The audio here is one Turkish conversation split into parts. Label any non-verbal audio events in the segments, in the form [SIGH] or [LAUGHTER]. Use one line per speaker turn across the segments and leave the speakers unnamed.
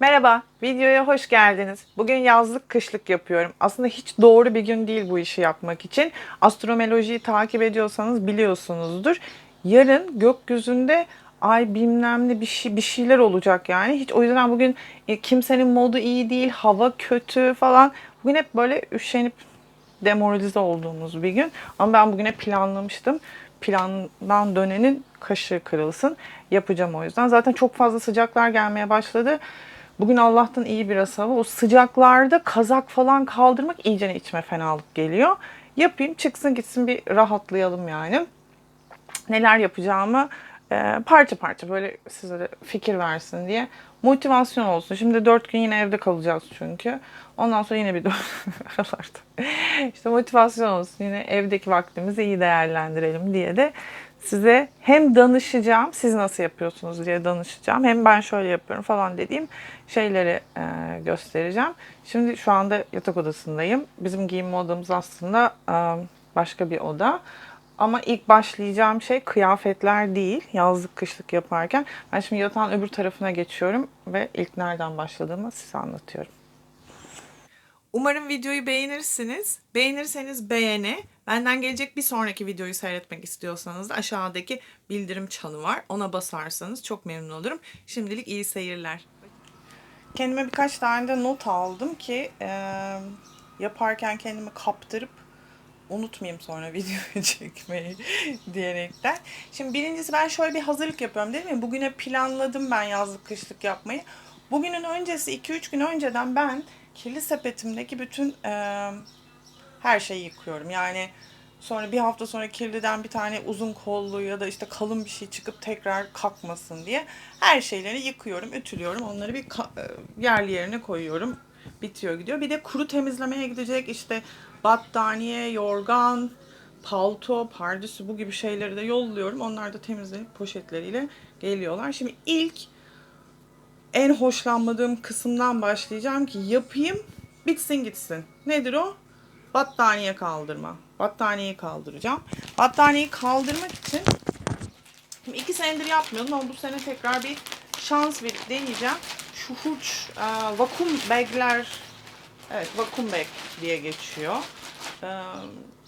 Merhaba, videoya hoş geldiniz. Bugün yazlık kışlık yapıyorum. Aslında hiç doğru bir gün değil bu işi yapmak için. Astromelojiyi takip ediyorsanız biliyorsunuzdur. Yarın gökyüzünde ay bilmem ne bir, şey, bir şeyler olacak yani. Hiç o yüzden bugün e, kimsenin modu iyi değil, hava kötü falan. Bugün hep böyle üşenip demoralize olduğumuz bir gün. Ama ben bugüne planlamıştım. Plandan dönenin kaşığı kırılsın. Yapacağım o yüzden. Zaten çok fazla sıcaklar gelmeye başladı. Bugün Allah'tan iyi biraz hava. O sıcaklarda kazak falan kaldırmak iyice içime fenalık geliyor. Yapayım çıksın gitsin bir rahatlayalım yani. Neler yapacağımı e, parça parça böyle size fikir versin diye motivasyon olsun. Şimdi dört gün yine evde kalacağız çünkü. Ondan sonra yine bir [LAUGHS] aralarda. İşte motivasyon olsun. Yine evdeki vaktimizi iyi değerlendirelim diye de size hem danışacağım, siz nasıl yapıyorsunuz diye danışacağım. Hem ben şöyle yapıyorum falan dediğim şeyleri e, göstereceğim. Şimdi şu anda yatak odasındayım. Bizim giyinme odamız aslında e, başka bir oda. Ama ilk başlayacağım şey kıyafetler değil. Yazlık kışlık yaparken. Ben şimdi yatağın öbür tarafına geçiyorum ve ilk nereden başladığımı size anlatıyorum. Umarım videoyu beğenirsiniz. Beğenirseniz beğeni. Benden gelecek bir sonraki videoyu seyretmek istiyorsanız da aşağıdaki bildirim çanı var. Ona basarsanız çok memnun olurum. Şimdilik iyi seyirler. Kendime birkaç tane de not aldım ki e, yaparken kendimi kaptırıp unutmayayım sonra [LAUGHS] videoyu çekmeyi [LAUGHS] diyerekten. Şimdi birincisi ben şöyle bir hazırlık yapıyorum değil mi? Bugüne planladım ben yazlık kışlık yapmayı. Bugünün öncesi 2-3 gün önceden ben kirli sepetimdeki bütün e, her şeyi yıkıyorum. Yani sonra bir hafta sonra kirliden bir tane uzun kollu ya da işte kalın bir şey çıkıp tekrar kalkmasın diye her şeyleri yıkıyorum, ütülüyorum. Onları bir e, yerli yerine koyuyorum. Bitiyor gidiyor. Bir de kuru temizlemeye gidecek işte battaniye, yorgan, palto, pardüsü bu gibi şeyleri de yolluyorum. Onlar da temizlenip poşetleriyle geliyorlar. Şimdi ilk en hoşlanmadığım kısımdan başlayacağım ki yapayım bitsin gitsin. Nedir o? Battaniye kaldırma. Battaniyeyi kaldıracağım. Battaniyeyi kaldırmak için iki senedir yapmıyordum ama bu sene tekrar bir şans verip deneyeceğim. Şu huç e, vakum bagler evet vakum bag diye geçiyor. E,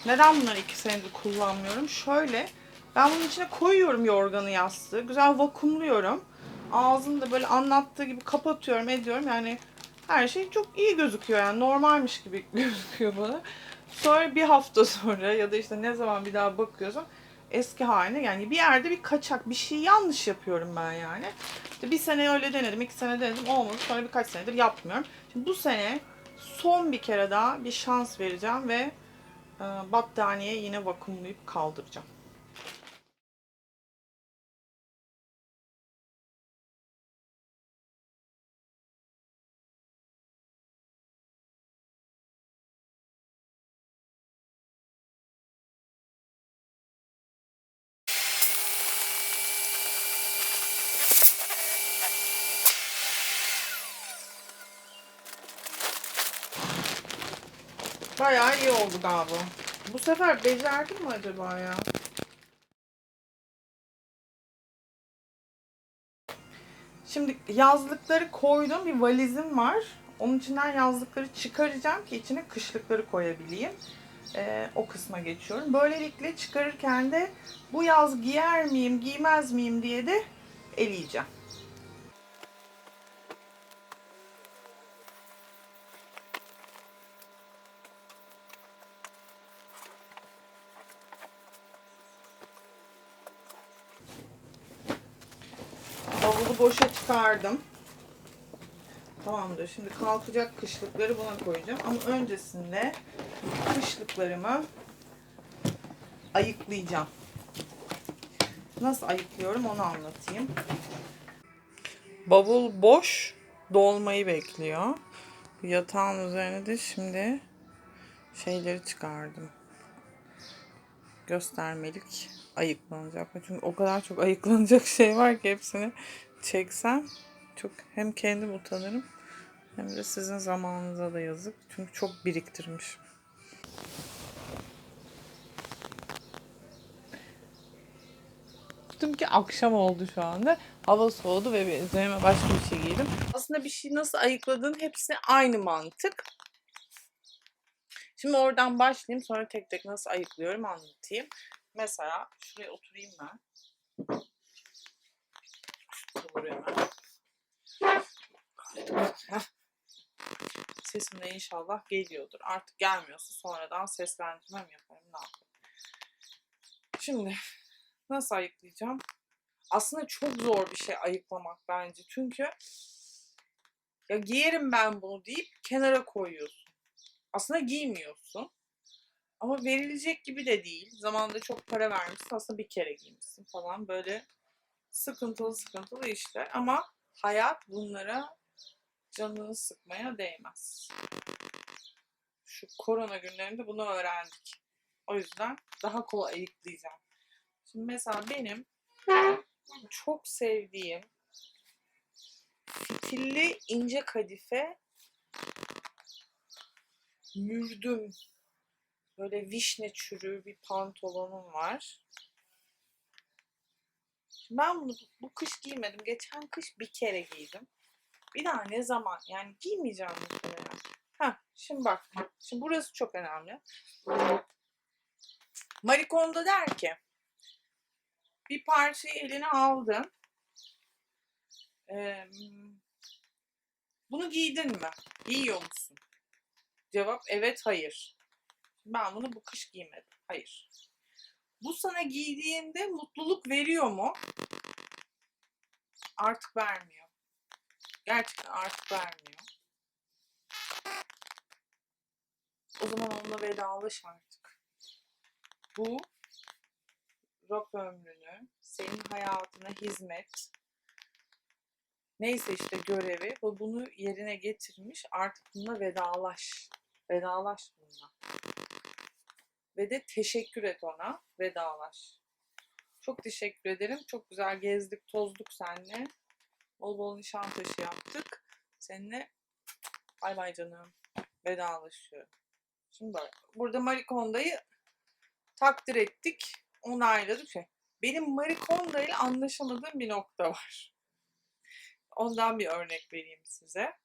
neden bunları iki senedir kullanmıyorum? Şöyle ben bunun içine koyuyorum yorganı yastığı. Güzel vakumluyorum. Ağzını da böyle anlattığı gibi kapatıyorum ediyorum. Yani her şey çok iyi gözüküyor yani normalmiş gibi [LAUGHS] gözüküyor bana. Sonra bir hafta sonra ya da işte ne zaman bir daha bakıyorsam eski haline yani bir yerde bir kaçak bir şey yanlış yapıyorum ben yani. İşte bir sene öyle denedim, iki sene denedim olmadı. Sonra birkaç senedir yapmıyorum. Şimdi bu sene son bir kere daha bir şans vereceğim ve e, battaniye yine vakumlayıp kaldıracağım. Oldu galiba. Bu sefer becerdim mi acaba ya? Şimdi yazlıkları koydum. Bir valizim var. Onun içinden yazlıkları çıkaracağım ki içine kışlıkları koyabileyim. Ee, o kısma geçiyorum. Böylelikle çıkarırken de bu yaz giyer miyim, giymez miyim diye de eleyeceğim. Çıkardım. Tamamdır. Şimdi kalkacak kışlıkları buna koyacağım. Ama öncesinde kışlıklarımı ayıklayacağım. Nasıl ayıklıyorum onu anlatayım. Bavul boş dolmayı bekliyor. Yatağın üzerine de şimdi şeyleri çıkardım. Göstermelik ayıklanacak. Çünkü o kadar çok ayıklanacak şey var ki hepsini çeksem çok hem kendim utanırım hem de sizin zamanınıza da yazık. Çünkü çok biriktirmişim. baktım ki akşam oldu şu anda. Hava soğudu ve üzerime başka bir şey giydim. Aslında bir şey nasıl ayıkladığın hepsi aynı mantık. Şimdi oradan başlayayım sonra tek tek nasıl ayıklıyorum anlatayım. Mesela şuraya oturayım ben. Heh. Sesim de inşallah geliyordur. Artık gelmiyorsa sonradan seslendirme mi yaparım ne yaparım. Şimdi nasıl ayıklayacağım? Aslında çok zor bir şey ayıklamak bence. Çünkü ya giyerim ben bunu deyip kenara koyuyorsun. Aslında giymiyorsun. Ama verilecek gibi de değil. Zamanında çok para vermişsin. Aslında bir kere giymişsin falan. Böyle sıkıntılı sıkıntılı işler. Ama hayat bunlara canını sıkmaya değmez. Şu korona günlerinde bunu öğrendik. O yüzden daha kolay ayıklayacağım. Şimdi mesela benim çok sevdiğim fitilli ince kadife mürdüm böyle vişne çürüğü bir pantolonum var. Ben bunu bu kış giymedim. Geçen kış bir kere giydim. Bir daha ne zaman? Yani giymeyeceğim muhtemelen. Heh, şimdi bak. Şimdi burası çok önemli. Marikonda der ki bir parçayı eline aldın. Bunu giydin mi? Giyiyor musun? Cevap evet hayır. Ben bunu bu kış giymedim. Hayır. Bu sana giydiğinde mutluluk veriyor mu? Artık vermiyor. Gerçekten artık vermiyor. O zaman onunla vedalaş artık. Bu rock ömrünü, senin hayatına hizmet, neyse işte görevi ve bunu yerine getirmiş artık bununla vedalaş. Vedalaş bununla. Ve de teşekkür et ona. Vedalaş. Çok teşekkür ederim. Çok güzel gezdik, tozduk seninle. Bol bol nişantaşı yaptık. Seninle bay bay canım. Vedalaşıyorum. Şimdi bak. Burada Marikonda'yı takdir ettik. Onayladık. Şey. Benim Marikonda ile anlaşamadığım bir nokta var. Ondan bir örnek vereyim size.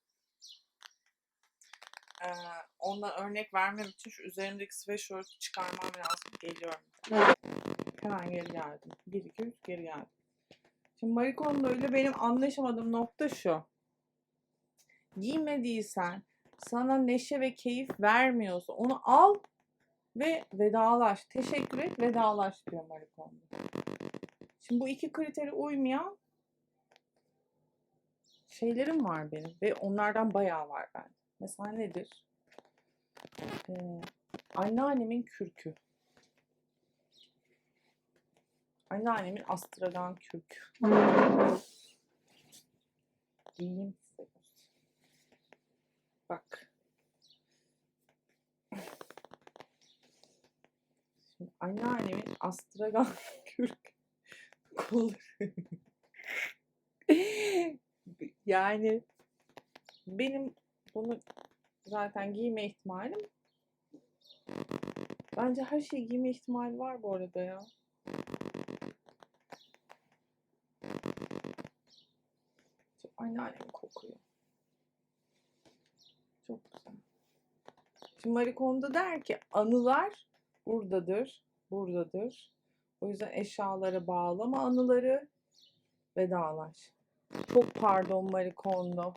Ee, ondan örnek vermem için şu üzerimdeki sweatshirt'ü çıkarmam lazım. Geliyorum. Hemen geri geldim. 1 2 3 geri geldim. Şimdi Marikonda ile benim anlaşamadığım nokta şu. Giymediysen sana neşe ve keyif vermiyorsa onu al ve vedalaş. Teşekkür et, vedalaş diyor Marikonda. Şimdi bu iki kriteri uymayan şeylerim var benim ve onlardan bayağı var bende. Mesela nedir? Ee, anneannemin kürkü. Anneannemin astragan kürkü. Giyeyim. Bak. Şimdi anneannemin astragan [LAUGHS] kürk kolları. [LAUGHS] yani benim bunu zaten giyme ihtimalim bence her şeyi giyme ihtimali var bu arada ya. Çok anneannem kokuyor. Çok güzel. Şimdi Marikonda der ki anılar buradadır, buradadır. O yüzden eşyalara bağlama anıları vedalaş. Çok pardon Marikonda.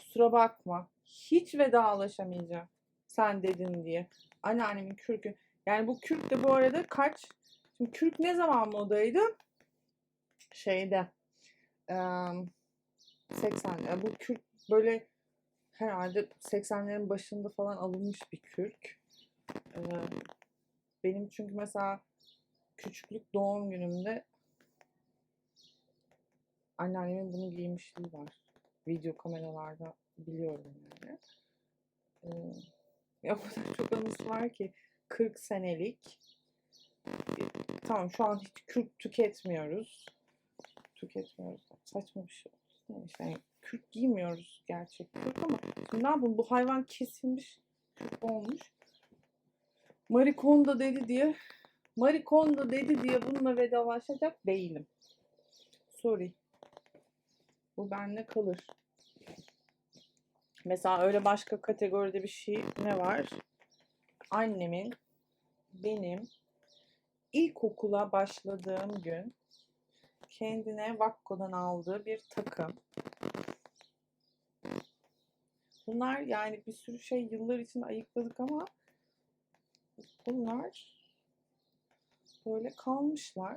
Kusura bakma. Hiç vedalaşamayacağım. Sen dedin diye. Anneannemin kürkü. Yani bu kürk de bu arada kaç? Şimdi kürk ne zaman modaydı? Şeyde. eee, 80. Bu kürk böyle herhalde 80'lerin başında falan alınmış bir kürk. Ee, benim çünkü mesela küçüklük doğum günümde anneannemin bunu giymişliği var. Video kameralarda biliyorum yani. Ee, ya [LAUGHS] o kadar çok anısı var ki 40 senelik. Tamam şu an hiç kürk tüketmiyoruz. Tüketmiyoruz. Saçma bir şey. oldu. Yani kürk giymiyoruz gerçek kürk ama şimdi ne yapalım bu hayvan kesilmiş kürk olmuş. Marikonda dedi diye Marie Kondo dedi diye bununla vedalaşacak değilim. Sorry. Bu bende kalır. Mesela öyle başka kategoride bir şey ne var? Annemin benim ilkokula başladığım gün kendine Vakko'dan aldığı bir takım. Bunlar yani bir sürü şey yıllar için ayıkladık ama bunlar böyle kalmışlar.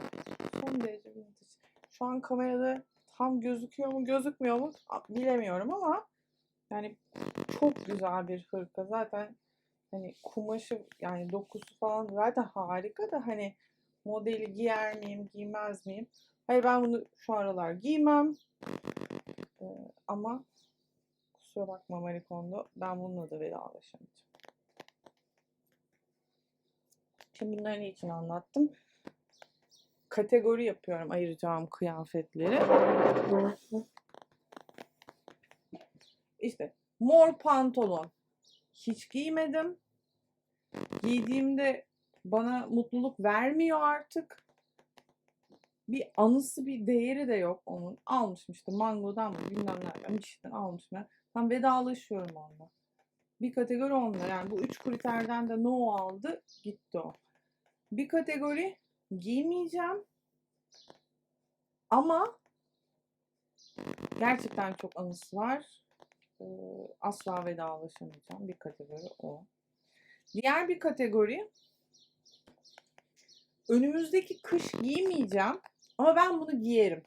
Son derece vintage. Şu an kamerada tam gözüküyor mu gözükmüyor mu bilemiyorum ama yani çok güzel bir hırka. Zaten hani kumaşı yani dokusu falan zaten harika da hani modeli giyer miyim giymez miyim? Hayır ben bunu şu aralar giymem. Ee, ama kusura bakma Marie Kondo ben bununla da vedalaşamayacağım. Şimdi bunları için anlattım. Kategori yapıyorum ayıracağım kıyafetleri. İşte mor pantolon hiç giymedim. Giydiğimde bana mutluluk vermiyor artık. Bir anısı bir değeri de yok onun. Almışım işte mangodan mı bilmem nereden bir şeyden almışım ben. Ben vedalaşıyorum onunla. Bir kategori onunla. Yani bu üç kriterden de no aldı gitti o. Bir kategori giymeyeceğim. Ama gerçekten çok anısı var. Ee, asla vedalaşamayacağım. Bir kategori o. Diğer bir kategori önümüzdeki kış giymeyeceğim ama ben bunu giyerim.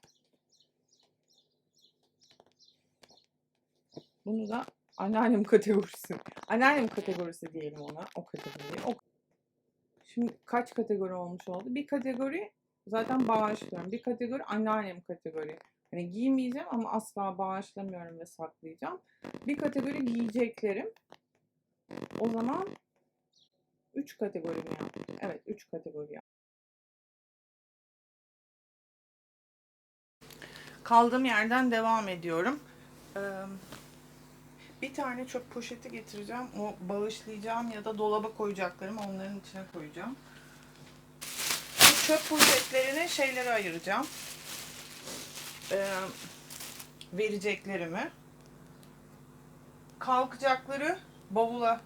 Bunu da anneannem kategorisi. Anneannem kategorisi diyelim ona. O kategori. O. Şimdi kaç kategori olmuş oldu? Bir kategori zaten bağışlıyorum. Bir kategori anneannem kategori. Hani giymeyeceğim ama asla bağışlamıyorum ve saklayacağım. Bir kategori giyeceklerim. O zaman 3 kategori mi yaptım? Evet 3 kategori yaptım. Kaldığım yerden devam ediyorum. Ee, bir tane çöp poşeti getireceğim. O bağışlayacağım ya da dolaba koyacaklarımı onların içine koyacağım. Bu çöp poşetlerini şeylere ayıracağım. Ee, vereceklerimi. Kalkacakları bavula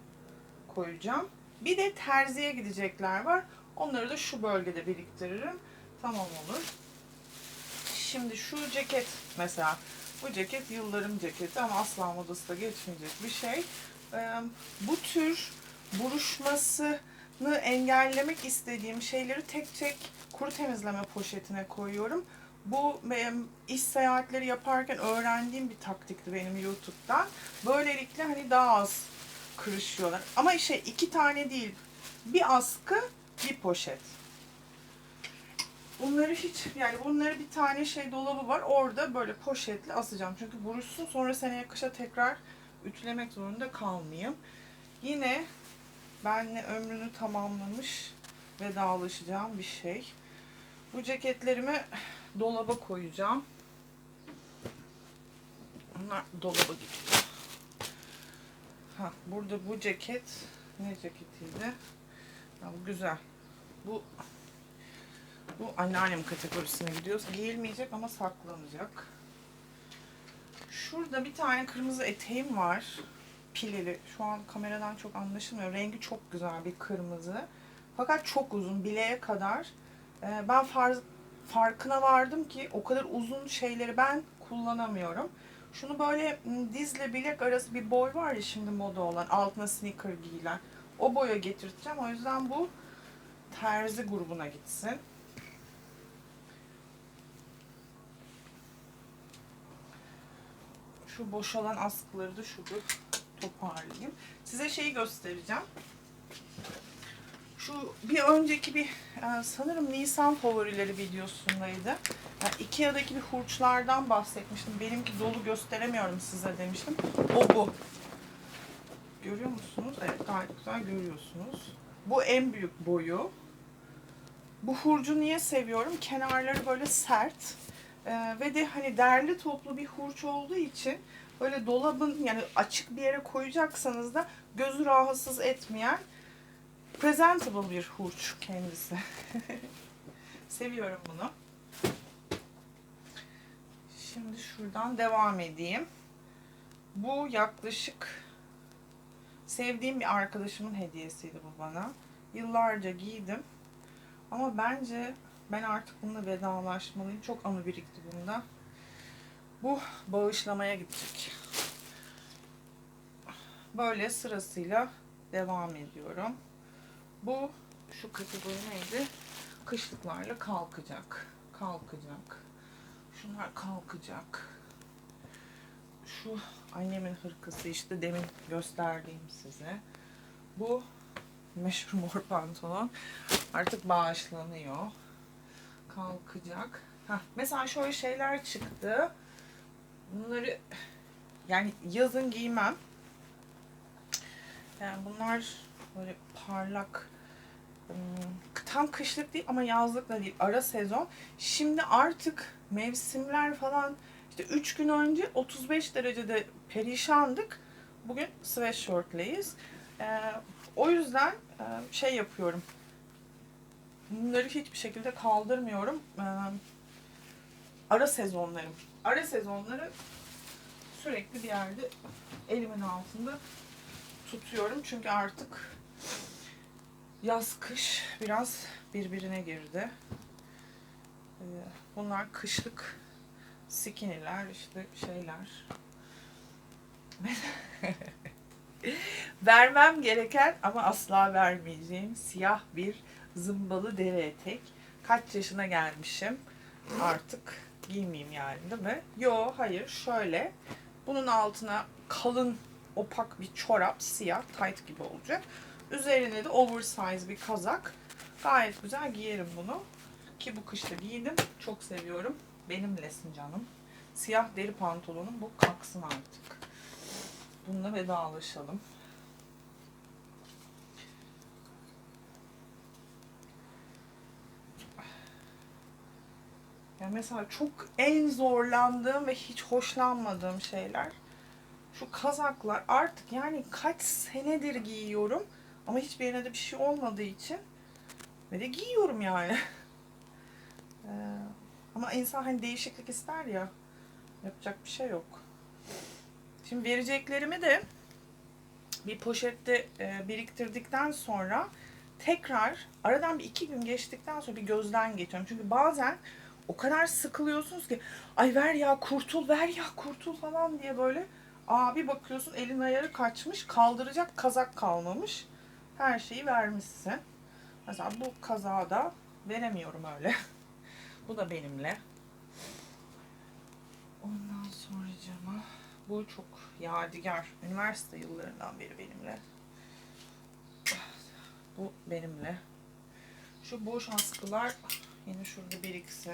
koyacağım. Bir de terziye gidecekler var. Onları da şu bölgede biriktiririm. Tamam olur. Şimdi şu ceket mesela. Bu ceket yılların ceketi ama asla modası da geçmeyecek bir şey. Bu tür buruşmasını engellemek istediğim şeyleri tek tek kuru temizleme poşetine koyuyorum. Bu iş seyahatleri yaparken öğrendiğim bir taktikti benim YouTube'dan. Böylelikle hani daha az kırışıyorlar. Ama şey iki tane değil. Bir askı, bir poşet. Bunları hiç yani bunları bir tane şey dolabı var. Orada böyle poşetle asacağım. Çünkü buruşsun sonra seneye kışa tekrar ütülemek zorunda kalmayayım. Yine benle ömrünü tamamlamış ve dağılışacağım bir şey. Bu ceketlerimi dolaba koyacağım. Bunlar dolaba gidiyor. Ha, burada bu ceket ne ceketiydi? Ha, bu güzel. Bu bu anneannem kategorisine gidiyoruz. Giyilmeyecek ama saklanacak. Şurada bir tane kırmızı eteğim var. Pileli. Şu an kameradan çok anlaşılmıyor. Rengi çok güzel bir kırmızı. Fakat çok uzun. Bileğe kadar. Ee, ben farz, farkına vardım ki o kadar uzun şeyleri ben kullanamıyorum. Şunu böyle dizle bilek arası bir boy var ya şimdi moda olan. Altına sneaker giyilen. O boya getirteceğim. O yüzden bu terzi grubuna gitsin. Şu boşalan askıları da şurada toparlayayım. Size şeyi göstereceğim. Şu bir önceki bir e, sanırım Nisan favorileri videosundaydı. Yani Ikea'daki bir hurçlardan bahsetmiştim. Benimki dolu gösteremiyorum size demiştim. O bu. Görüyor musunuz? Evet gayet güzel görüyorsunuz. Bu en büyük boyu. Bu hurcu niye seviyorum? Kenarları böyle sert. Ee, ve de hani derli toplu bir hurç olduğu için böyle dolabın yani açık bir yere koyacaksanız da gözü rahatsız etmeyen presentable bir hurç kendisi. [LAUGHS] Seviyorum bunu. Şimdi şuradan devam edeyim. Bu yaklaşık sevdiğim bir arkadaşımın hediyesiydi bu bana. Yıllarca giydim. Ama bence ben artık bununla vedalaşmalıyım. Çok anı birikti bunda. Bu bağışlamaya gidecek. Böyle sırasıyla devam ediyorum. Bu şu kategori neydi? Kışlıklarla kalkacak. Kalkacak. Şunlar kalkacak. Şu annemin hırkası işte demin gösterdiğim size. Bu meşhur mor pantolon artık bağışlanıyor. Kalkacak. Heh, mesela şöyle şeyler çıktı. Bunları yani yazın giymem. Yani bunlar böyle parlak tam kışlık değil ama yazlık da değil. Ara sezon. Şimdi artık mevsimler falan işte 3 gün önce 35 derecede perişandık. Bugün sweatshirt'leyiz. Ee, o yüzden şey yapıyorum. Bunları hiçbir şekilde kaldırmıyorum. Ee, ara sezonlarım. Ara sezonları sürekli bir yerde elimin altında tutuyorum. Çünkü artık yaz kış biraz birbirine girdi. Ee, bunlar kışlık skinny'ler işte şeyler. [LAUGHS] Vermem gereken ama asla vermeyeceğim siyah bir zımbalı deri etek. Kaç yaşına gelmişim artık giymeyeyim yani değil mi? Yo hayır şöyle bunun altına kalın opak bir çorap siyah tight gibi olacak. Üzerine de oversize bir kazak. Gayet güzel giyerim bunu. Ki bu kışta giydim. Çok seviyorum. Benimlesin canım. Siyah deri pantolonum bu kalksın artık. Bununla vedalaşalım. Mesela çok en zorlandığım ve hiç hoşlanmadığım şeyler şu kazaklar artık yani kaç senedir giyiyorum ama hiçbirine de bir şey olmadığı için ve de giyiyorum yani. [LAUGHS] Ee, ama insan hani değişiklik ister ya yapacak bir şey yok. Şimdi vereceklerimi de bir poşette e, biriktirdikten sonra tekrar aradan bir iki gün geçtikten sonra bir gözden geçiyorum. Çünkü bazen o kadar sıkılıyorsunuz ki ay ver ya kurtul ver ya kurtul falan diye böyle abi bakıyorsun elin ayarı kaçmış kaldıracak kazak kalmamış her şeyi vermişsin. Mesela bu kazağı da veremiyorum öyle. [LAUGHS] bu da benimle. Ondan sonra cama bu çok yadigar. Üniversite yıllarından beri benimle. Bu benimle. Şu boş askılar yine şurada bir ikisi.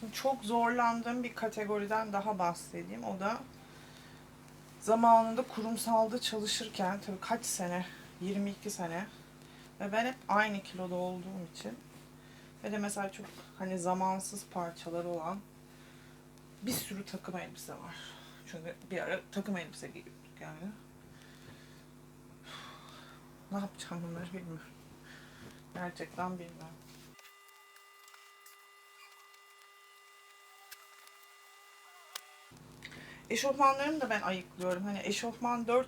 Şimdi çok zorlandığım bir kategoriden daha bahsedeyim. O da zamanında kurumsalda çalışırken tabii kaç sene? 22 sene. Ve ben hep aynı kiloda olduğum için ve de mesela çok hani zamansız parçaları olan bir sürü takım elbise var. Çünkü bir ara takım elbise giyiyorduk yani. Ne yapacağım bunları bilmiyorum. Gerçekten bilmiyorum. Eşofmanlarımı da ben ayıklıyorum. Hani eşofman 4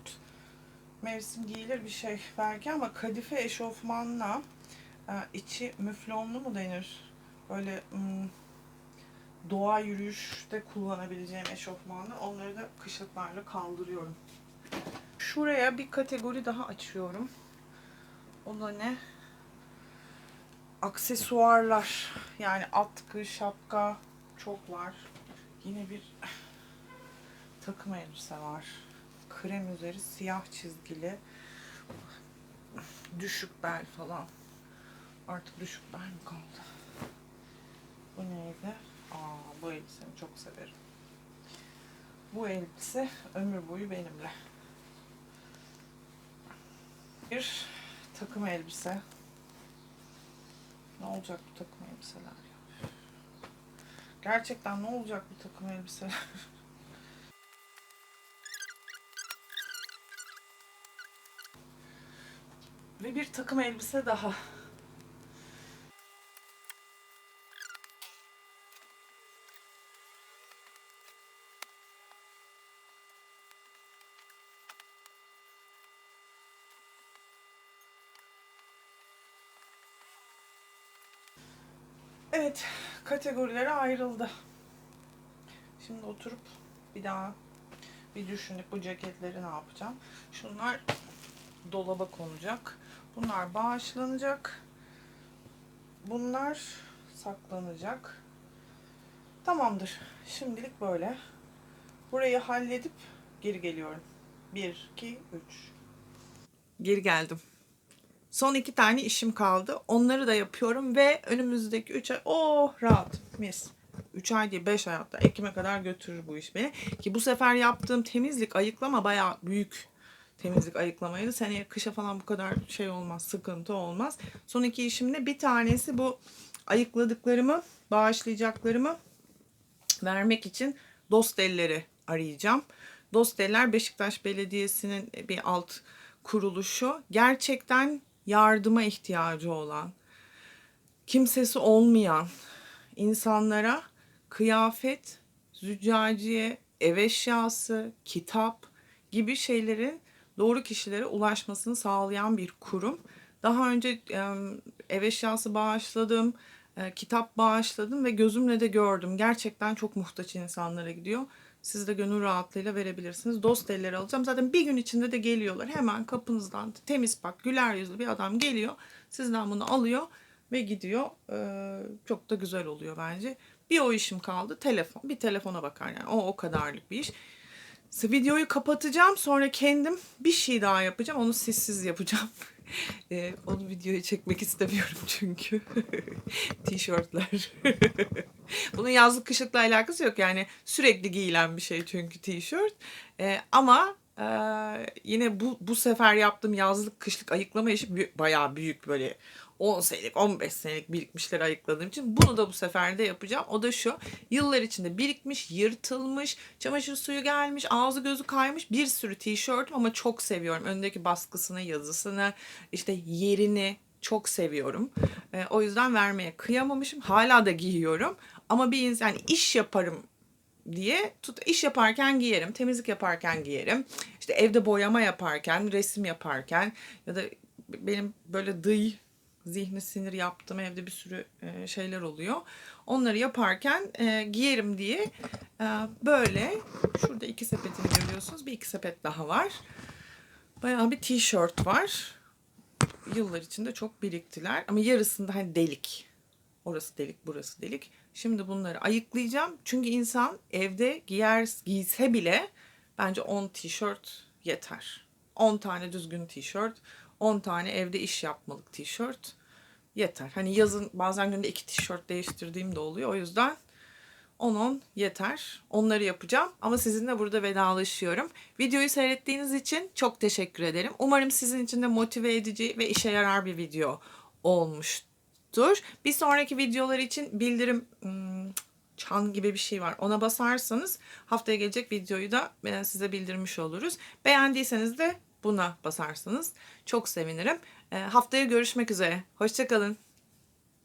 mevsim giyilir bir şey belki ama kadife eşofmanla e, içi müflonlu mu denir? Böyle doğa yürüyüşte kullanabileceğim eşofmanlar. Onları da kışlıklarla kaldırıyorum. Şuraya bir kategori daha açıyorum. O da ne? Aksesuarlar. Yani atkı, şapka çok var. Yine bir takım elbise var. Krem üzeri siyah çizgili. Düşük bel falan. Artık düşük bel mi kaldı? Bu neydi? Aa, bu elbisemi çok severim. Bu elbise ömür boyu benimle. Bir takım elbise. Ne olacak bu takım elbiseler ya? Gerçekten ne olacak bu takım elbiseler? [LAUGHS] Ve bir takım elbise daha. Evet, kategorilere ayrıldı. Şimdi oturup bir daha bir düşünüp bu ceketleri ne yapacağım? Şunlar dolaba konacak. Bunlar bağışlanacak. Bunlar saklanacak. Tamamdır. Şimdilik böyle. Burayı halledip geri geliyorum. 1, 2, 3. Geri geldim. Son iki tane işim kaldı. Onları da yapıyorum ve önümüzdeki 3 ay oh rahat mis. 3 ay değil 5 ay hatta Ekim'e kadar götürür bu iş beni. Ki bu sefer yaptığım temizlik ayıklama bayağı büyük temizlik ayıklamaydı. Seneye kışa falan bu kadar şey olmaz, sıkıntı olmaz. Son iki işimde bir tanesi bu ayıkladıklarımı, bağışlayacaklarımı vermek için dost elleri arayacağım. Dost eller Beşiktaş Belediyesi'nin bir alt kuruluşu. Gerçekten yardıma ihtiyacı olan, kimsesi olmayan insanlara kıyafet, züccaciye, ev eşyası, kitap gibi şeylerin doğru kişilere ulaşmasını sağlayan bir kurum. Daha önce ev eşyası bağışladım, kitap bağışladım ve gözümle de gördüm. Gerçekten çok muhtaç insanlara gidiyor. Siz de gönül rahatlığıyla verebilirsiniz. Dost elleri alacağım. Zaten bir gün içinde de geliyorlar. Hemen kapınızdan temiz bak güler yüzlü bir adam geliyor. Sizden bunu alıyor ve gidiyor. Çok da güzel oluyor bence. Bir o işim kaldı. Telefon. Bir telefona bakar yani. O o kadarlık bir iş. Videoyu kapatacağım. Sonra kendim bir şey daha yapacağım. Onu sessiz yapacağım. [LAUGHS] Ee, onu videoya çekmek istemiyorum çünkü. [LAUGHS] Tişörtler. [LAUGHS] Bunun yazlık kışlıkla alakası yok. Yani sürekli giyilen bir şey çünkü tişört. Ee, ama e, yine bu bu sefer yaptığım yazlık kışlık ayıklama işi bayağı büyük böyle 10 senelik 15 senelik birikmişleri ayıkladığım için bunu da bu sefer de yapacağım. O da şu yıllar içinde birikmiş, yırtılmış, çamaşır suyu gelmiş, ağzı gözü kaymış bir sürü tişörtüm ama çok seviyorum. Öndeki baskısını, yazısını, işte yerini çok seviyorum. Ee, o yüzden vermeye kıyamamışım. Hala da giyiyorum. Ama bir insan yani iş yaparım diye tut iş yaparken giyerim, temizlik yaparken giyerim. İşte evde boyama yaparken, resim yaparken ya da benim böyle dıy zihni sinir yaptığım evde bir sürü e, şeyler oluyor. Onları yaparken e, giyerim diye e, böyle şurada iki sepetini görüyorsunuz. Bir iki sepet daha var. Bayağı bir tişört var. Yıllar içinde çok biriktiler ama yarısında hani delik. Orası delik, burası delik. Şimdi bunları ayıklayacağım. Çünkü insan evde giyer giyse bile bence 10 tişört yeter. 10 tane düzgün tişört, 10 tane evde iş yapmalık tişört yeter. Hani yazın bazen günde iki tişört değiştirdiğim de oluyor. O yüzden 10-10 yeter. Onları yapacağım ama sizinle burada vedalaşıyorum. Videoyu seyrettiğiniz için çok teşekkür ederim. Umarım sizin için de motive edici ve işe yarar bir video olmuştur. Bir sonraki videolar için bildirim hmm, çan gibi bir şey var. Ona basarsanız haftaya gelecek videoyu da e, size bildirmiş oluruz. Beğendiyseniz de buna basarsanız çok sevinirim. E, haftaya görüşmek üzere. Hoşçakalın.